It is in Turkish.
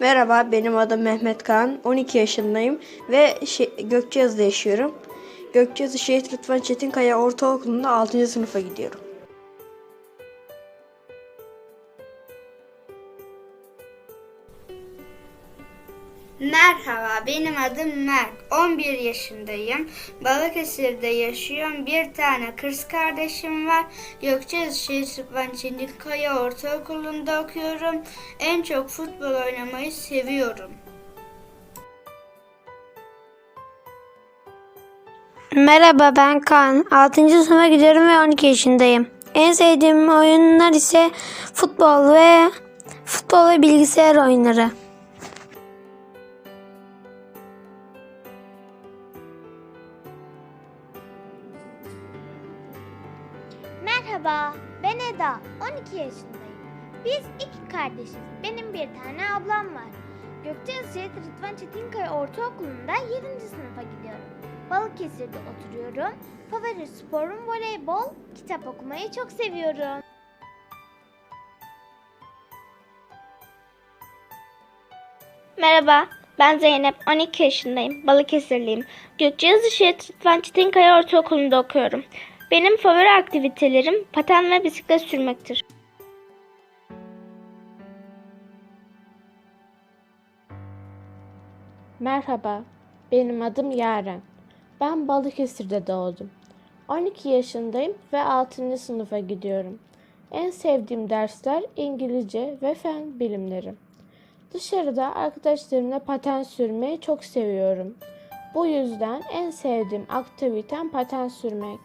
Merhaba, benim adım Mehmet Kaan. 12 yaşındayım ve Gökçeazı'da yaşıyorum. Gökçeazı Şehit Rıdvan Çetinkaya Ortaokulu'nda 6. sınıfa gidiyorum. Merhaba, benim adım Mert. 11 yaşındayım. Balıkesir'de yaşıyorum. Bir tane kız kardeşim var. Gökçeazı Şehit Rıdvan Çetinkaya Ortaokulu'nda okuyorum. En çok futbol oynamayı seviyorum. Merhaba ben Kaan. 6. sınıfa gidiyorum ve 12 yaşındayım. En sevdiğim oyunlar ise futbol ve futbol ve bilgisayar oyunları. Merhaba, ben Eda. 12 yaşındayım. Biz iki kardeşiz. Benim bir tane ablam var. Gökçeazı Şehit Rıdvan Çetinkaya Ortaokulu'nda 7. sınıfa gidiyorum. Balıkesir'de oturuyorum. Favori sporum voleybol. Kitap okumayı çok seviyorum. Merhaba, ben Zeynep, 12 yaşındayım, Balıkesirliyim. Gökçeazı Şehit Rıdvan Çetinkaya Ortaokulu'nda okuyorum. Benim favori aktivitelerim paten ve bisiklet sürmektir. Merhaba, benim adım Yaren. Ben Balıkesir'de doğdum. 12 yaşındayım ve 6. sınıfa gidiyorum. En sevdiğim dersler İngilizce ve fen bilimleri. Dışarıda arkadaşlarımla paten sürmeyi çok seviyorum. Bu yüzden en sevdiğim aktivitem paten sürmek.